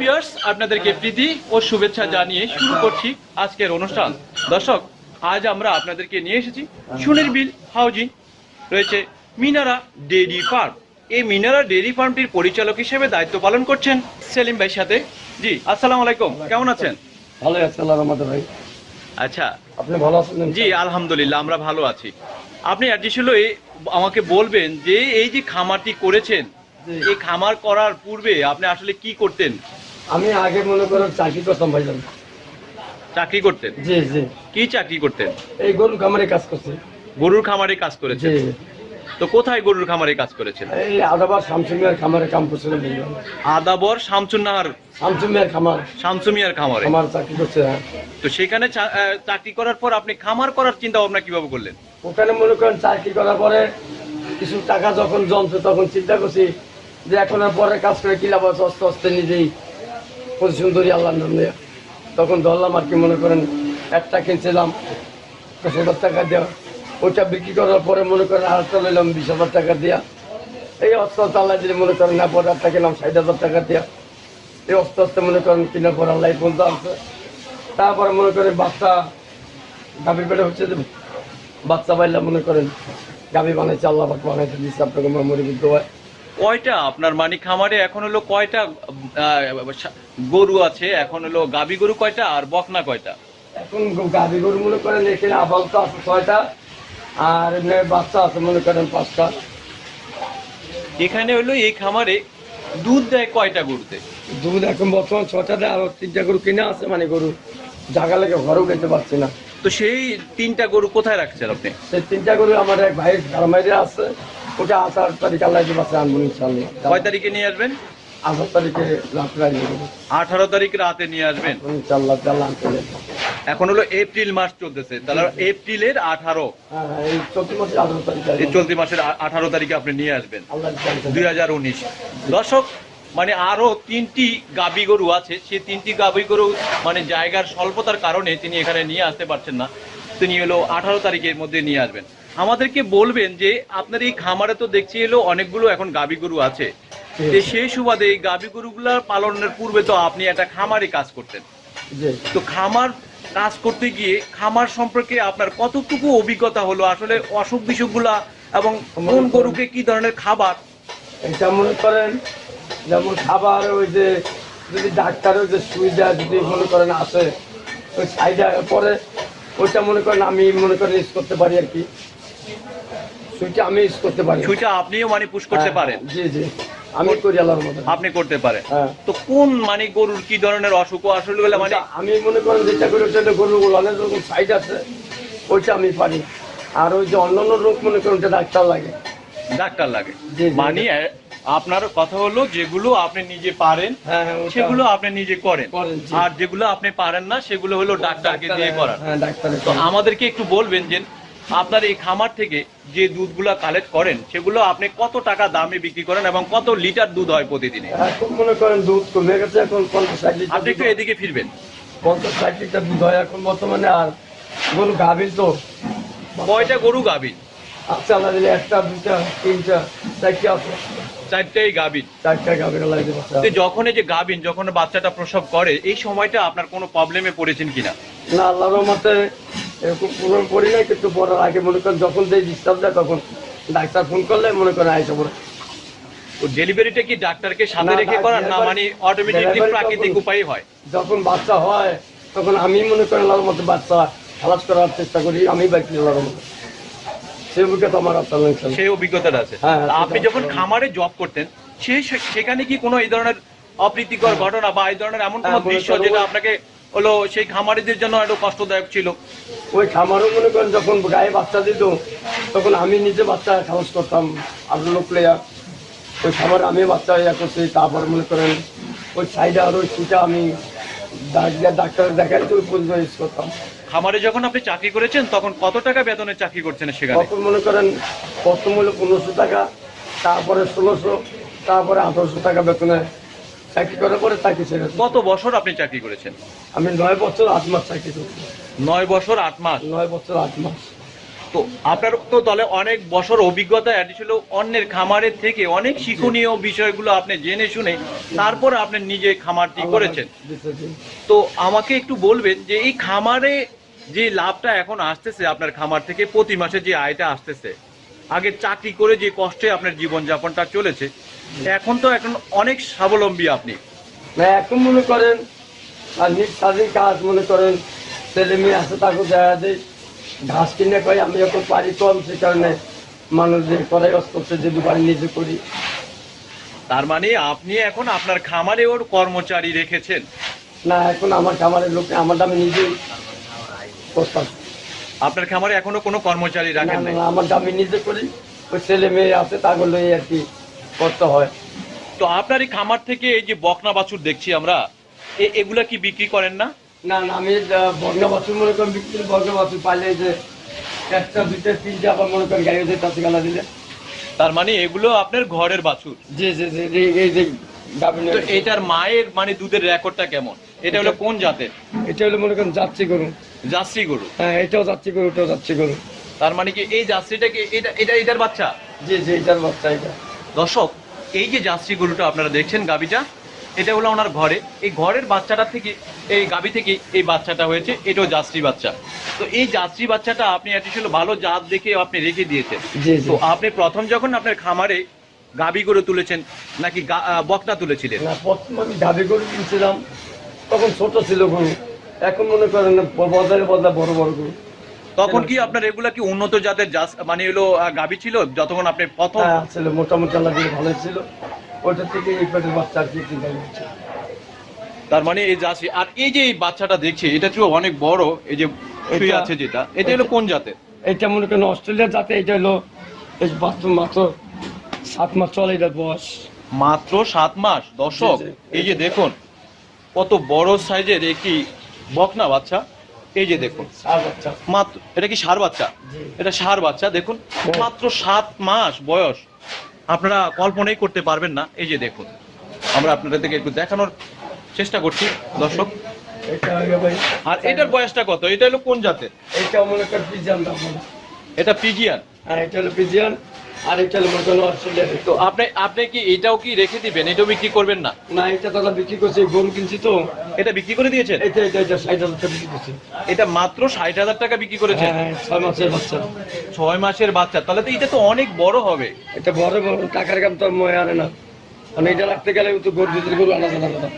Viewers আপনাদেরকে প্রীতি ও শুভেচ্ছা জানিয়ে শুরু করছি আজকের অনুষ্ঠান। দর্শক আজ আমরা আপনাদেরকে নিয়ে এসেছি সুনির্বিল হাউজিং। রয়েছে মিনারা ডেইরি ফার্ম। এই মিনারা ডেইরি ফার্মটির পরিচালক হিসেবে দায়িত্ব পালন করছেন সেলিম ভাইয়ের সাথে। জি আসসালামু আলাইকুম। কেমন আছেন? ভালো আছে আল্লাহ রহমতে ভাই। আচ্ছা। আপনি ভালো আছেন জি আলহামদুলিল্লাহ আমরা ভালো আছি। আপনি অ্যাডিশনালি আমাকে বলবেন যে এই যে খামারটি করেছেন এই খামার করার পূর্বে আপনি আসলে কি করতেন? আমি আগে মনে করেন চাকরি করতাম ভাইজান। চাকরি করতেন? জি জি। কি চাকরি করতেন? এই গরু খামারে কাজ করছি। গরুর খামারে কাজ জি। করেছেন তো কোথায় গরুর খামারে কাজ করেছেন? এই আদাবার শামসুমিয়ার খামারে কাম করছিলাম আদাবর শামসুন্নাহার শামসুমিয়ার খামার। শামসুমিয়ার খামারে? খামার চাকরি করছে হ্যাঁ। তো সেখানে চা- চাকরি করার পর আপনি খামার করার চিন্তা ভাবনা কীভাবে করলেন? ওখানে মনে করেন চাকরি করার পরে কিছু টাকা যখন জমছে তখন চিন্তা করছি যে এখন আর পরে কাজ করে কি লাভ আছে? আস্তে আস্তে নিজেই পজিশন ধরি আল্লাহ নাম তখন ধরলাম আর কি মনে করেন, একটা কিনছিলাম, দশ হাজার টাকা দেওয়া ওইটা বিক্রি করার পরে মনে করেন আর একটা লইলাম, বিশ হাজার টাকা দেওয়া এই অস্ত্র আল্লাহ যদি মনে করেন না, পরে একটা কিনলাম ষাট হাজার টাকা দেওয়া এই অস্ত্র আস্তে মনে করেন কেনার পর আল্লাহ বলতে আছে তারপরে মনে করেন বাচ্চা গাভীর পেটে হচ্ছে যে বাচ্চা পাইলে মনে করেন গাভী বানাইছে, আল্লাহ বানাইছে দিচ্ছে আপনাকে হয়। কয়টা আপনার মানে খামারে? এখন হলো কয়টা গরু আছে? এখন হলো গাবি গরু কয়টা আর বকনা কয়টা? এখন গ- গাভী গরু মনে করেন এখানে আবালত আছে ছয়টা আর এমনি বাচ্চা আছে মনে করেন পাঁচটা। এখানে হলো এই খামারে দুধ দেয় কয়টা গরুতে? দুধ এখন বর্তমান ছয়টা দেয় আর তিনটা গরু কিনে আছে মানে গরু। জায়গা লেগে ঘরেও খেতে পারছি না। তো সেই তিনটা গরু কোথায় রাখছেন আপনি? সেই তিনটা গরু আমার এক ভাই গারমাইরে আছে। ওটা আঠারো তারিখ আল্লাহ বাসে আনব ইনশাল্লাহ কয় তারিখে নিয়ে আসবেন? আঠারো তারিখে রাত্রে আঠারো তারিখ রাতে নিয়ে আসবেন? ইনশাল্লাহ আল্লাহ এখন হলো এপ্রিল মাস চলতেছে। তাহলে এপ্রিলের আঠারো। হ্যাঁ হ্যাঁ। চলতি মাসের আঠারো তারিখে আপনি নিয়ে আসবেন। দুই হাজার উনিশ। দর্শক মানে আরও তিনটি গাবি গরু আছে। সেই তিনটি গাবি গরু মানে জায়গার স্বল্পতার কারণে তিনি এখানে নিয়ে আসতে পারছেন না। তিনি হলো আঠারো তারিখের মধ্যে নিয়ে আসবেন। আমাদেরকে বলবেন যে আপনার এই খামারে তো দেখছি এলো অনেকগুলো এখন গাবি গরু আছে। যে সেই সুবাদে এই গাবি গরুগুলা পালনের পূর্বে তো আপনি একটা খামারে কাজ করতেন। তো খামার কাজ করতে গিয়ে খামার সম্পর্কে আপনার কতটুকু অভিজ্ঞতা হলো? আসলে অসুখ বিসুখগুলা এবং কোন গরুকে কি ধরনের খাবার? এটা মনে করেন যেমন খাবার ওই যে যদি ডাক্তারের যে সুবিধা যদি মনে করেন আসে ওই সাইডে পরে ওইটা মনে করেন আমি মনে করেন ইউজ করতে পারি আর কি। সুইটা আমি ইউজ করতে পারি সুইটা আপনিও মানে পুশ করতে হ্যাঁ, পারেন। জি জি। আমি করি আল্লাহর মতো আপনি করতে পারেন। হ্যাঁ। তো কোন মানে গরুর কি ধরনের অসুখ আসলে গুলা মানে আমি মনে করেন যেটা করি ওটা গরুগুলো অনেক রকম সাইজ আছে ওইটা আমি পারি। আর ওই যে অন্যান্য রোগ মনে করেন ওটা ডাক্তার লাগে। ডাক্তার লাগে। মানে আপনার কথা হলো যেগুলো আপনি নিজে পারেন হ্যাঁ সেগুলো আপনি নিজে করেন। আর যেগুলো আপনি পারেন না সেগুলো হলো ডাক্তারকে দিয়ে করান হ্যাঁ তো আমাদেরকে একটু বলবেন যে আপনার এই খামার থেকে যে দুধগুলা কালেক্ট করেন সেগুলো আপনি কত টাকা দামে বিক্রি করেন এবং কত লিটার দুধ হয় প্রতিদিনে? এখন মনে করেন দুধ কমে গেছে এখন পঞ্চাশ ষাট লিটার আপনি একটু এদিকে ফিরবেন। পঞ্চাশ ষাট লিটার দুধ হয় এখন বর্তমানে আর গরু গাভীর তো। কয়টা গরু গাবিন আচ্ছা আল্লাহ দিলে একটা দুটা তিনটা চারটা আছে। চারটেই গাবিন চারটা বাচ্চা তো যখন এই যে গাবিন যখন বাচ্চাটা প্রসব করে এই সময়টা আপনার কোনো প্রবলেমে পড়েছেন কিনা? না আল্লাহর রহমতে এরকম পূরণ করি নাই কিন্তু পড়ার আগে মনে করেন যখন যে ডিস্টার্ব দেয় তখন ডাক্তার ফোন করলে মনে করেন আইসা পড়ে। ডেলিভারিটা কি ডাক্তারকে সাথে রেখে না, না মানে অটোমেটিকলি প্রাকৃতিক উপায়ে হয়। যখন বাচ্চা হয় তখন আমি মনে করেন আল্লাহর মতো বাচ্চা খালাস করার চেষ্টা করি আমি আল্লাহর মতো। সে অভিজ্ঞতা আমার। সেই অভিজ্ঞতাটা আছে। হ্যাঁ, আপনি যখন খামারে জব করতেন সেই সেখানে কি কোনো এই ধরনের অপ্রীতিকর ঘটনা বা এই ধরনের এমন কোনো হ্যাঁ, দৃশ্য যেটা আপনাকে হলো সেই খামারিদের জন্য একটু কষ্টদায়ক ছিল? ওই খামারও মনে করেন যখন গায়ে বাচ্চা দিত তখন আমি নিজে বাচ্চা খালাস করতাম আব্দুল লোক প্লেয়ার ওই খামারে আমি বাচ্চা ইয়া করছি তারপর মনে করেন ওই সাইডে আর ওই সুইটা আমি ডাক্তার দেখাই তো পর্যন্ত ইউজ করতাম। খামারে যখন আপনি চাকরি করেছেন তখন কত টাকা বেতনে চাকরি করছেন সেখানে? তখন মনে করেন প্রথম হলো পনেরোশো টাকা তারপরে ষোলোশো তারপরে আঠারোশো টাকা বেতনে চাকরি করার পরে চাকরি ছেড়ে কত বছর আপনি চাকরি করেছেন? আমি নয় বছর আট মাস চাকরি করছি। নয় বছর আট মাস। নয় বছর আট মাস। তো আপনার তো তাহলে অনেক বছর অভিজ্ঞতা এটি ছিল অন্যের খামারের থেকে। অনেক শিক্ষণীয় বিষয়গুলো আপনি জেনে শুনে তারপর আপনি নিজে খামারটি করেছেন। তো আমাকে একটু বলবেন যে এই খামারে যে লাভটা এখন আসতেছে আপনার খামার থেকে প্রতি মাসে যে আয়টা আসতেছে আগে চাকরি করে যে কষ্টে আপনার জীবনযাপনটা চলেছে এখন তো এখন অনেক স্বাবলম্বী আপনি। এখন মনে করেন আর নিজ কাজ মনে করেন ছেলে মেয়ে আছে তাকে দেখা দেয় ঘাস কিনে কয় আমি এখন পারি কম সে কারণে মানুষদের করে করছে যদি পারি নিজে করি। তার মানে আপনি এখন আপনার খামারে ওর কর্মচারী রেখেছেন? না এখন আমার খামারের লোক আমার দামে করতাম আপনার খামারে এখনও কোনো কর্মচারী রাখেন না আমার দামে নিজে করি। ওই ছেলে মেয়ে আছে তাগুলো আর কি করতে হয়। তো আপনার এই খামার থেকে এই যে বকনা বাছুর দেখছি আমরা এ- এগুলা কি বিক্রি করেন না? না না আমি বর্ণা বাছুর মনে করেন বিক্রি বর্ণা বাছুর পাইলে যে একটা দুইটা তিনটা আবার মনে করেন গাড়ি ওদের কাছে গালা দিলে। তার মানে এগুলো আপনার ঘরের বাছুর? জি জি জি এই- যে তো এটার মায়ের মানে দুধের রেকর্ডটা কেমন? এটা হলো কোন জাতের? এটা হলো মনে করেন যাচ্ছি গরু। জার্সি গরু। হ্যাঁ এটাও যাচ্ছি গরু ওটাও যাচ্ছি গরু। তার মানে কি এই জার্সিটা কি এটা এটা এটার বাচ্চা? জি জি এটার বাচ্চা এটা। দর্শক এই যে জার্সি গরুটা আপনারা দেখছেন গাবিটা এটা হলো ওনার ঘরে। এই ঘরের বাচ্চাটা থেকে এই গাবি থেকে এই বাচ্চাটা হয়েছে এটাও জার্সি বাচ্চা। তো এই জার্সি বাচ্চাটা আপনি অ্যাটিসিয়াল ভালো জাত দেখে আপনি রেখে দিয়েছেন। তো আপনি প্রথম যখন আপনার খামারে গাবি গরু তুলেছেন নাকি বকনা তুলেছিলেন? না প্রথম আমি গাভি গরু কিনছিলাম তখন ছোট ছিল গরু। এখন মনে করেন বদলে বদলে বড় বড় গরু। তখন কি আপনার এগুলা কি উন্নত জাতের মানে হলো গাবি ছিল যতক্ষণ আপনি প্রথম হ্যাঁ ছিল মোটামুটি ভালো ছিল। ওইটা থেকে এই পেটের বাচ্চা আর কি চিন্তা করছি তার মানে এই জার্সি আর এই যে এই বাচ্চাটা দেখছি এটা তো অনেক বড় এই যে শুয়ে এটা- আছে যেটা এটা হলো কোন জাতের? এটা মনে করেন অস্ট্রেলিয়া যাতে এটা হলো এই বাথরুম মাত্র সাত মাস চলে এটার বয়স। মাত্র সাত মাস দর্শক জি। এই যে দেখুন কত বড় সাইজের একটি বকনা বাচ্চা? এই যে দেখুন। মাত্র এটা কি সার বাচ্চা? এটা সার বাচ্চা দেখুন হ্যাঁ। মাত্র সাত মাস বয়স। আপনারা কল্পনাই করতে পারবেন না। এই যে দেখুন আমরা আপনাদেরকে একটু দেখানোর চেষ্টা করছি দর্শক। আর এটার বয়সটা কত? এটা হলো কোন জাতের? এটা মনে করেন পিজিয়ান এটা পিজিয়ান। হ্যাঁ এটা হলো পিজিয়ান। আর এটা মনে করেন অস্ট্রেলিয়া তো আপনি আপনি কি এটাও কি রেখে দিবেন? এটাও বিক্রি করবেন না? না এটা তো বিক্রি করছি গরু কিনছি তো। এটা বিক্রি করে দিয়েছেন? এটা এটা এটা ষাট হাজার টাকা বিক্রি করছি। এটা মাত্র ষাট হাজার টাকা বিক্রি করেছেন? হ্যাঁ হ্যাঁ ছয় মাসের বাচ্চা। ছয় মাসের বাচ্চা। তাহলে তো এটা তো অনেক বড় হবে। এটা বড় বড় টাকার কাম তো মনে আনে না। মানে এটা রাখতে গেলে তো গরু দুধের গরু আনা জানা কথা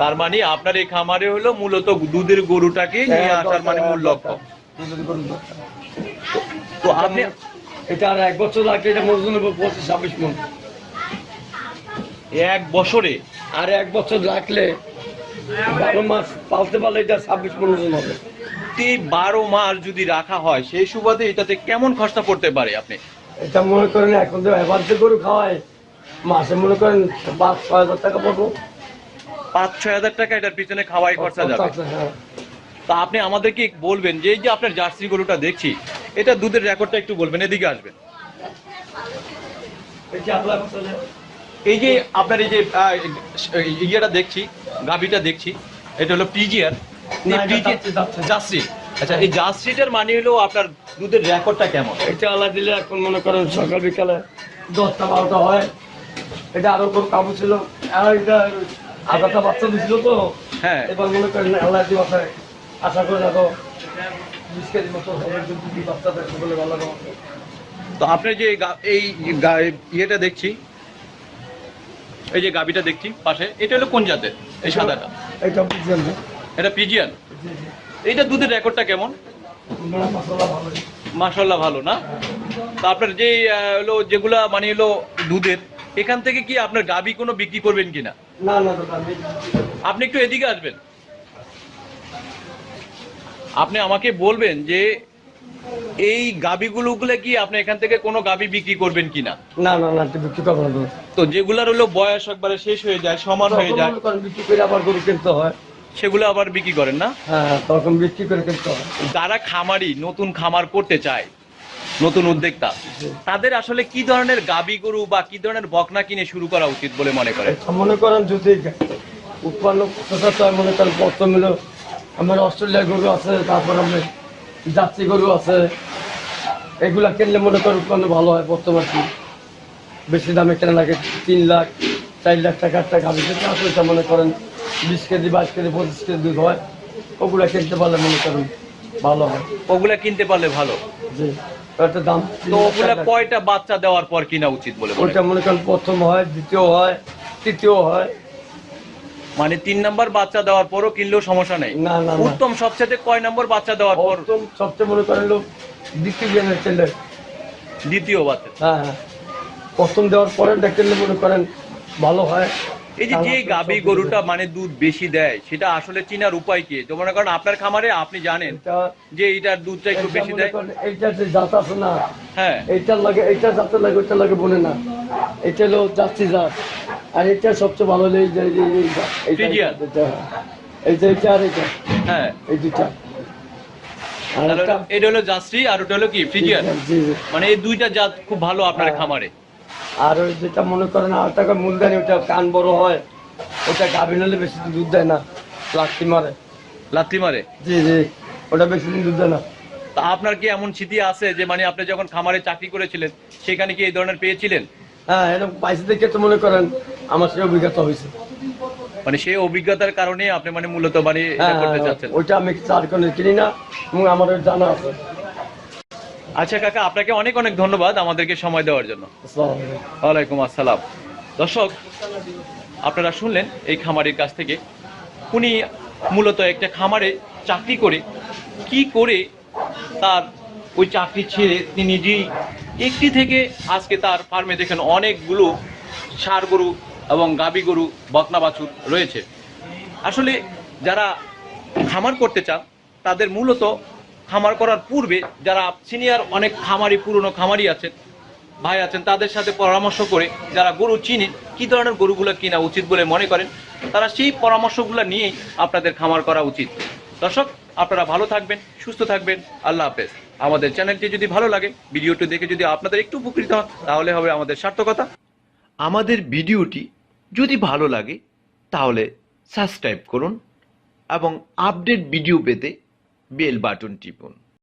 তার মানে আপনার এই খামারে হলো মূলত দুধের গরুটাকে নিয়ে হ্যাঁ, আসার মানে মূল লক্ষ্য। তো আপনি এটা আর এক বছর এটা পঁচিশ ছাব্বিশ মন। এক বছরে আর এক বছর রাখলে বারো মাস পালতে পারলে এটা ছাব্বিশ মন ওজন হবে। বারো মাস যদি রাখা হয় সেই সুবাদে এটাতে কেমন খরচা পড়তে পারে আপনি? এটা মনে করেন এখন তো এবার যে গরু খাওয়ায় মাসে মনে করেন পাঁচ ছয় হাজার টাকা পড়ব। পাঁচ ছয় হাজার টাকা এটার পিছনে খাওয়াই খরচা যাবে। তা আপনি আমাদেরকে বলবেন যে এই যে আপনার জার্সি গরুটা দেখছি এটা দুধের রেকর্ডটা একটু বলবেন এদিকে আসবেন। এই যে আপনার এই যে ইয়েটা দেখছি গাভিটা দেখছি এটা হলো পিজিআর। জার্সি আচ্ছা এই জার্সিটার মানে হলো আপনার দুধের রেকর্ডটা কেমন? এটা আল্লাহ দিলে এখন মনে করেন সকাল বিকালে দশটা বারোটা হয়। এটা আরও কোনো কাবু ছিল। আর এটা আধাটা বাচ্চা দিছিল তো। হ্যাঁ। এবার মনে করেন আল্লাহ দি বাসায় আশা করে দেখো বিশ কেজি মতো যদি বাচ্চা দেখতে ভালো হবে। তো আপনার যে এই ইয়েটা দেখছি এই যে গাবিটা দেখছি পাশে এটা হলো কোন জাতের? এই সাদাটা। এটা পিজিয়ান। এইটা দুধের রেকর্ডটা কেমন? মানে মশলা ভালো না? তো আপনার যে হলো যেগুলা মানে হলো দুধের এখান থেকে কি আপনার গাবি কোনো বিক্রি করবেন কিনা? না আপনি একটু এদিকে আসবেন। আপনি আমাকে বলবেন যে এই গাবিগুলো গুলো কি আপনি এখান থেকে কোনো গাবি বিক্রি করবেন কিনা? না না না বিক্রি করব না তো। যেগুলার হলো বয়স একবারে শেষ হয়ে যায় সমান হয়ে যায় বিক্রি করে আবার গরু কিনতে হয়। সেগুলো আবার বিক্রি করেন না? হ্যাঁ তখন বিক্রি করে কিনতে হয়। যারা খামারি নতুন খামার করতে চায় নতুন উদ্যোক্তা তাদের আসলে কি ধরনের গাবি গরু বা কি ধরনের বকনা কিনে শুরু করা উচিত বলে মনে করেন? মনে করেন যদি উৎপন্ন মনে করেন প্রথম হলো আমার অস্ট্রেলিয়ার গরু আছে তারপর আমার জার্সি গরু আছে। এগুলা কিনলে মনে করো উৎপন্ন ভালো হয় বর্তমান কি। বেশি দামে কেনা লাগে তিন লাখ চার লাখ টাকার টাকা আছে ওইটা মনে করেন বিশ কেজি বাইশ কেজি পঁচিশ কেজি দুধ হয়। ওগুলা কিনতে পারলে মনে করেন ভালো হয়। ওগুলা কিনতে পারলে ভালো। জি। একটা দাম তো ওগুলা কয়টা বাচ্চা দেওয়ার পর কিনা উচিত বলে ওইটা মনে করেন প্রথম হয় দ্বিতীয় হয় তৃতীয় হয়। মানে তিন নাম্বার বাচ্চা দেওয়ার পরও কিনলেও সমস্যা নেই। উত্তম সবচেয়ে কয় নম্বর বাচ্চা দেওয়ার পর? প্রথম সবচেয়ে মনে করেন দ্বিতীয় দ্বিতীয় বাচ্চা। হ্যাঁ হ্যাঁ। প্রথম দেওয়ার পরে মনে করেন ভালো হয়। এই যে যে গাবি গরুটা মানে দুধ বেশি দেয় সেটা আসলে চিনার উপায় কি? তো মনে করেন আপনার খামারে আপনি জানেন যে এইটার দুধটা একটু বেশি দেয়। এইটা যে জাত আছে না হ্যাঁ। এইটার লাগে এইটা জাতের লাগে ওইটা লাগে বলে না। এটা হলো জাতি জাত। আর এটা সবচেয়ে ভালো এইটা-। হ্যাঁ। আর হ্যাঁ। এই এটা হলো জার্সি আর ওটা হলো কি? ফ্রিজিয়ান মানে এই দুইটা জাত খুব ভালো আপনার হ্যাঁ। খামারে। আর ওই যেটা মনে করেন আর টাকা মূলধানি ওটা কান বড় হয় ওটা গাভিন হলে বেশি দুধ দেয় না মারে। লাত্তি মারে? জি জি ওটা বেশি দিন দুধ দেয় না। তা আপনার কি এমন স্মৃতি আছে যে মানে আপনি যখন খামারে চাকরি করেছিলেন সেখানে কি এই ধরনের পেয়েছিলেন? হ্যাঁ এরকম পাইসে দেখে তো মনে করেন আমার সে অভিজ্ঞতা হয়েছে। মানে সেই অভিজ্ঞতার কারণে আপনি মানে মূলত মানে হ্যাঁ করতে হ্যাঁ, চাচ্ছেন। ওইটা আমি চার কোণে কিনি না এবং আমার জানা আছে। আচ্ছা কাকা আপনাকে অনেক অনেক ধন্যবাদ আমাদেরকে সময় দেওয়ার জন্য। ওয়ালাইকুম আসসালাম। দর্শক আপনারা শুনলেন এই খামারের কাছ থেকে। উনি মূলত একটা খামারে চাকরি করে কি করে তার ওই চাকরি ছেড়ে তিনি নিজেই একটি থেকে আজকে তার ফার্মে দেখেন অনেকগুলো ষাড় গরু এবং গাবি গরু বকনা বাছুর রয়েছে। আসলে যারা খামার করতে চান, তাদের মূলত খামার করার পূর্বে যারা সিনিয়র, অনেক খামারি, পুরনো খামারি আছেন, ভাই আছেন, তাদের সাথে পরামর্শ করে যারা গরু চিনেন, কি ধরনের গরুগুলো কিনা উচিত বলে মনে করেন, তারা সেই পরামর্শগুলো নিয়েই আপনাদের খামার করা উচিত। দর্শক, আপনারা ভালো থাকবেন, সুস্থ থাকবেন, আল্লাহ হাফেজ। আমাদের চ্যানেলটি যদি ভালো লাগে, ভিডিওটি দেখে যদি আপনাদের একটু উপকৃত হন, তাহলে হবে আমাদের সার্থকতা। আমাদের ভিডিওটি যদি ভালো লাগে, তাহলে সাবস্ক্রাইব করুন এবং আপডেট ভিডিও পেতে বেল বাটন টিপুন।